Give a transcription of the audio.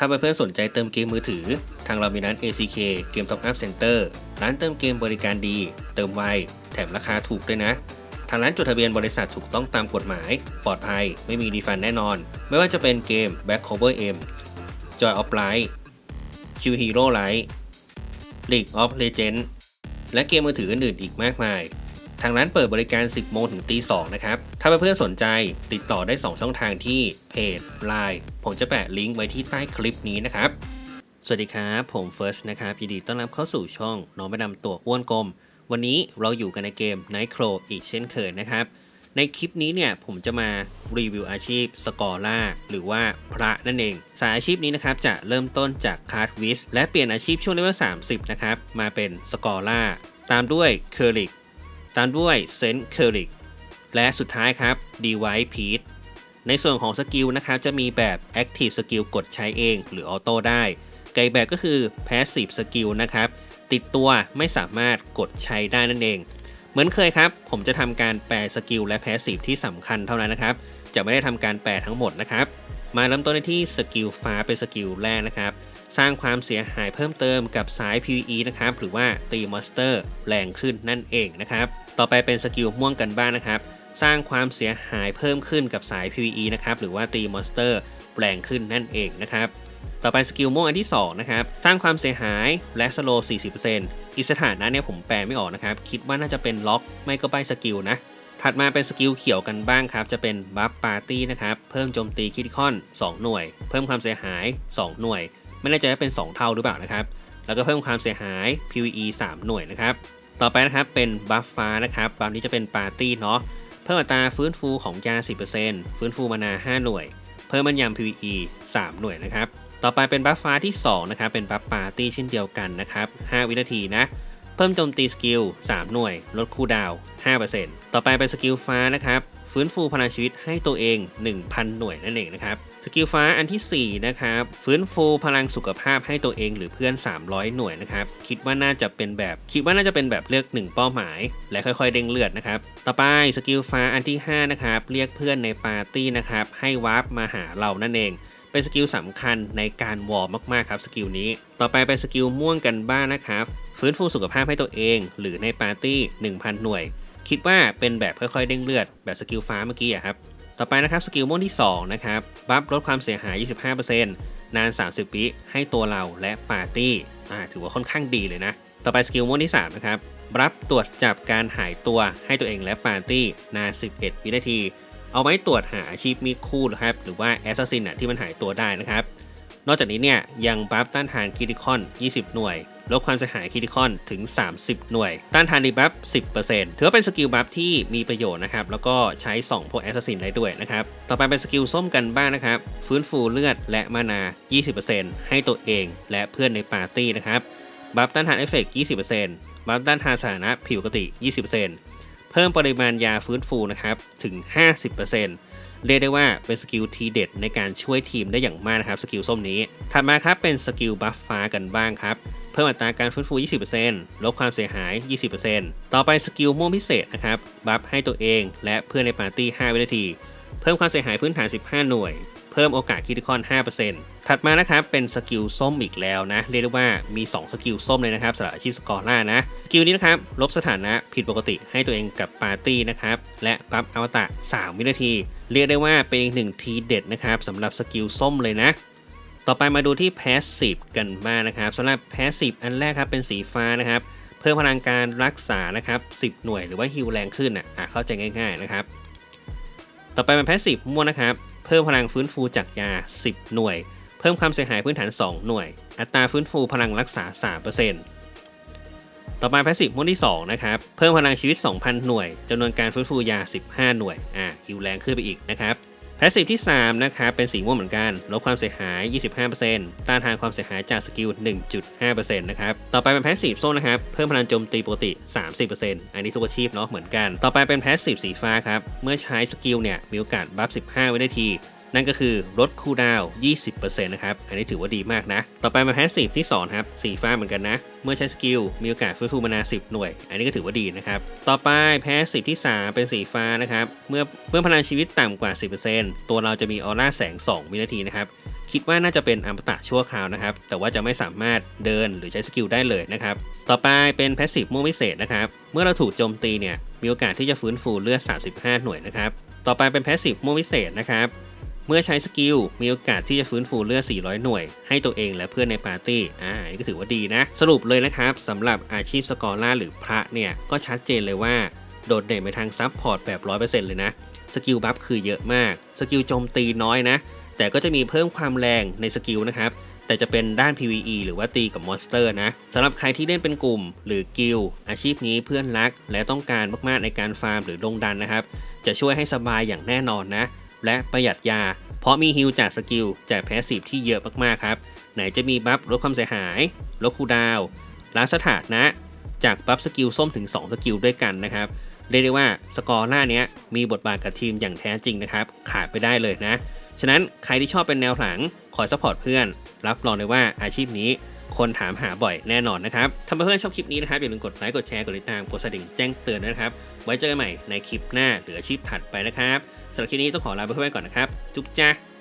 ถ้าเพื่อนๆสนใจเติมเกมมือถือ ทางเรามีร้าน ACK เกม Top Up Center ร้านเติมเกมบริการดี เติมไว แถมราคาถูกด้วยนะ ทางร้านจดทะเบียนบริษัทถูกต้องตามกฎหมาย ปลอดภัย ไม่มีรีฟันแน่นอน ไม่ว่าจะเป็นเกม Back Cover M Joy of Light Chill Hero Light League of Legends และเกมมือถืออื่นๆอีกมากมาย ทางร้านเปิดบริการ 10 โมงถึงตี2นะครับ ถ้าเพื่อนๆสนใจติดต่อได้ 2 ช่องทางที่เพจ Line ผมจะแปะลิงก์ไว้ที่ใต้คลิปนี้นะครับ สวัสดีครับ ผมเฟิร์สนะครับ ยินดีต้อนรับเข้าสู่ช่องน้องประดำตัวอ้วนกลม วันนี้เราอยู่กันในเกม Night Crow อีกเช่นเคยนะครับ ในคลิปนี้เนี่ยผมจะมารีวิวอาชีพสกอร่าหรือว่าพระนั่นเอง สายอาชีพนี้นะครับจะเริ่มต้นจากคาร์ดวิสและเปลี่ยนอาชีพช่วงเลเวล30 นะครับมาเป็นสกอร่าตามด้วยเคอริก ตามด้วยเซนต์เคอริกและสุดท้ายครับดีไวพีทในส่วนของสกิลนะครับจะมีแบบ Active Skill กดใช้เอง หรือออโต้ได้ ไกลแบบก็คือ Passive Skill นะครับ ติดตัวไม่สามารถกดใช้ได้นั่นเอง เหมือนเคยครับ ผมจะทำการแปลสกิลและ Passive ที่สำคัญเท่านั้นนะครับ จะไม่ได้ทำการแปลทั้งหมดนะครับ มาเริ่มต้นที่สกิลฟ้าเป็นสกิลแรกนะครับ สร้างความเสียหายเพิ่มเติมกับสาย PVE นะครับหรือว่าตีมอนสเตอร์แรงขึ้นนั่นเองนะครับต่อไปเป็นสกิลม่วงกันบ้างนะครับ สร้างความเสียหายเพิ่มขึ้นกับสาย PVE นะครับหรือว่าตีมอนสเตอร์แรงขึ้นนั่นเองนะครับต่อไปสกิลม่วงอันที่2นะครับสร้างความเสียหายและสโล40%อีกสถานะเนี่ยผมแปลไม่ออกนะครับ คิดว่าน่าจะเป็นล็อกไม่ก็ใบสกิลนะถัดมาเป็นสกิลเขียวกันบ้างครับ จะเป็นบัฟปาร์ตี้นะครับ เพิ่มโจมตีคิติคอน 2 หน่วย เพิ่มความเสียหาย 2 หน่วย ไม่แน่ใจว่าเป็น 2 เท่าหรือเปล่านะครับ แล้วก็เพิ่มความเสียหาย PVE 3 หน่วยนะครับ ต่อไปนะครับเป็นบัฟฟ้านะครับบัฟนี้จะเป็นปาร์ตี้เนาะ เพิ่มอัตราฟื้นฟูของยา 10%ฟื้นฟูมานา 5 หน่วย เพิ่มมันยำ PVE 3 หน่วยนะครับ ต่อไปเป็นบัฟฟ้าที่2นะครับ เป็นบัฟปาร์ตี้เช่นเดียวกันนะครับ 5 วินาทีนะ เพิ่มโจมตีสกิล 3 หน่วย ลดคูลดาวน์5%ต่อไปเป็นสกิลฟ้านะครับ ฟื้นฟูพลังชีวิตให้ตัวเอง 1,000 หน่วยนั่นเองนะครับ กิลฟ้าอันทีสี่ 4 นะครับ ฟื้นฟูพลังสุขภาพให้ตัวเองหรือเพื่อน 300 หน่วยนะครับ คิดว่าน่าจะเป็นแบบ คิดว่าน่าจะเป็นแบบเลือก 1 เป้าหมาย และค่อยๆ เด้งเลือดนะครับ ต่อไปสกิลฟ้าอันที่ 5 นะครับ เรียกเพื่อนในปาร์ตี้นะครับ ให้วาร์ปมาหาเรานั่นเองเป็นสกิลสำคัญในการวอร์มากๆครับสกิลนี้ ต่อไปเป็นสกิลม่วงกันบ้างนะครับ ฟื้นฟูสุขภาพให้ตัวเอง หรือในปาร์ตี้ 1,000 หน่วย คิดว่าเป็นแบบค่อยๆเด้งเลือด แบบสกิลฟ้าเมื่อกี้อะครับ ต่อไปนะครับสกิลโม่ที่ 2 นะครับบัฟลดความเสียหาย 25%นาน 30วิให้ตัวเราและปาร์ตี้ถือว่าค่อนข้างดีเลยนะ ต่อไปสกิลโม่ที่ 3 นะครับรับตรวจจับการหายตัวให้ตัวเองและปาร์ตี้นาน 11 วินาที เอาไว้ตรวจหาอาชีพมีคู่นะครับ หรือว่าแอสซัสซินที่มันหายตัวได้นะครับ นอกจากนี้เนี่ยยังบัฟต้านทานคิติคอน 20 หน่วย ลดความเสียหายคิติคอนถึง 30 หน่วย ต้านทานดีบัฟ 10%ถือว่าเป็นสกิลบัฟที่มีประโยชน์นะครับ แล้วก็ใช้ส่องพวกแอสซัสซินได้ด้วยนะครับ ต่อไปเป็นสกิลส้มกันบ้างนะครับ ฟื้นฟูเลือดและมานา 20%ให้ตัวเองและเพื่อนในปาร์ตี้นะครับ บัฟต้านทานเอฟเฟกต์20%บัฟต้านทานสถานะผิวปกติ 20%เพิ่มปริมาณยาฟื้นฟูนะครับถึง 50%เรียกได้ว่าเป็นสกิลทีเด็ดในการช่วยทีมได้อย่างมากนะครับสกิลส้มนี้ ถัดมาครับเป็นสกิลบัฟฟ้ากันบ้างครับ พิ่มอัตราการฟื้นฟู 20%ลดความเสียหาย 20%ต่อไปสกิลม่วงพิเศษนะครับบัฟให้ตัวเองและเพื่อนในปาร์ตี้ 5 วินาที เพิ่มความเสียหายพื้นฐาน 15 หน่วย เพิ่มโอกาสคิติคอน 5%ถัดมานะครับเป็นสกิลส้มอีกแล้วนะ เรียกได้ว่ามี 2 สกิลส้มเลยนะครับสำหรับอาชีพสกอร์ล่านะสกิลนี้นะครับลบสถานะผิดปกติให้ตัวเองกับปาร์ตี้นะครับและบัฟอวตาร3วินาที เรียกได้ว่าเป็นอีกหนึ่งทีเด็ดนะครับสำหรับสกิลส้มเลยนะ ต่อไปมาดูที่ Passive กันบ้างนะครับสำหรับ Passive อันแรกครับเป็นสีฟ้านะครับ เพิ่มพลังการรักษานะครับ10 หน่วยหรือว่าฮิวแรงขึ้นอะอะเข้าใจง่าย ๆนะครับ ต่อไปเป็น Passive ม่วงนะครับ เพิ่มพลังฟื้นฟูจากยา 10 หน่วย เพิ่มความเสียหายพื้นฐาน 2 หน่วย อัตราฟื้นฟูพลังรักษา 3%ต่อไป Passive ม่วงที่2นะครับเพิ่มพลังชีวิต 2,000 หน่วยจำนวนการฟื้นฟูยา 15 หน่วยอะฮิวแรงขึ้นไปอีกนะครับ แพสซีฟที่ 3 นะครับเป็นสีม่วงเหมือนกัน ลดความเสียหาย 25%ต้านทานความเสียหายจากสกิล 1.5%นะครับ ต่อไปเป็นแพสซีฟส้มนะครับ เพิ่มพลังโจมตีปกติ 30%อันนี้ทุกอาชีพเนาะเหมือนกัน ต่อไปเป็นแพสซีฟสีฟ้าครับ เมื่อใช้สกิลเนี่ยมีโอกาสบัฟ 15 วินาที นั่นก็คือลดคูลดาวน์20%นะครับ อันนี้ถือว่าดีมากนะ ต่อไปมาแพสซีฟที่2ครับ สีฟ้าเหมือนกันนะ เมื่อใช้สกิล มีโอกาสฟื้นฟูมานา 10 หน่วย อันนี้ก็ถือว่าดีนะครับ ต่อไปแพสซีฟที่ 3 เป็นสีฟ้านะครับ เมื่อเมื่อพลังชีวิตต่ำกว่า 10%ตัวเราจะมีออร่าแสง 2 วินาทีนะครับ คิดว่าน่าจะเป็นอัมตะชั่วคราวนะครับ แต่ว่าจะไม่สามารถเดินหรือใช้สกิลได้เลยนะครับ ต่อไปเป็นแพสซีฟม่วงพิเศษนะครับ เมื่อเราถูกโจมตีเนี่ย มีโอกาสที่จะฟื้นฟูเลือด 35 หน่วยนะครับ ต่อไปเป็นแพสซีฟม่วงพิเศษนะครับ เมื่อใช้สกิลมีโอกาสที่จะฟื้นฟูเลือด 400 หน่วย ให้ตัวเองและเพื่อนในปาร์ตี้ อ่านนี่ก็ถือว่าดีนะ สรุปเลยนะครับสำหรับอาชีพสกอร่าหรือพระเนี่ย ก็ชัดเจนเลยว่า โดดเด่นไปทางซับพอร์ตแบบ 100%เลยนะ สกิลบัฟคือเยอะมาก สกิลโจมตีน้อยนะ แต่ก็จะมีเพิ่มความแรงในสกิลนะครับแต่จะเป็นด้าน PVE หรือว่าตีกับมอนสเตอร์นะสำหรับใครที่เล่นเป็นกลุ่ม หรือกิลอาชีพนี้เพื่อนรัก และต้องการมากๆในการฟาร์มหรือลงดันนะครับ จะช่วยให้สบายอย่างแน่นอนนะ และประหยัดยา เพราะมีฮิลจากสกิลจากแพสซีฟที่เยอะมากๆครับ ไหนจะมีบัฟลดความเสียหาย ลดคูดาวล้างสถานะ จากบัฟสกิลส้มถึง 2 สกิลด้วยกันนะครับ เรียกได้ว่าสกอร์หน้านี้มีบทบาทกับทีมอย่างแท้จริงนะครับ ขาดไปได้เลยนะ ฉะนั้นใครที่ชอบเป็นแนวหลังคอยซัพพอร์ตเพื่อน รับรองเลยว่าอาชีพนี้คนถามหาบ่อยแน่นอนนะครับถ้าเพื่อนชอบคลิปนี้นะครับอย่าลืมกดไลค์ กดแชร์ กดติดตาม กดกระดิ่งแจ้งเตือนนะครับ ไว้เจอกันใหม่ในคลิปหน้าหรืออาชีพถัดไปนะครับ สำหรับคลิปนี้ต้องขอลาไปเพื่อนก่อนนะครับ จุ๊บจ้า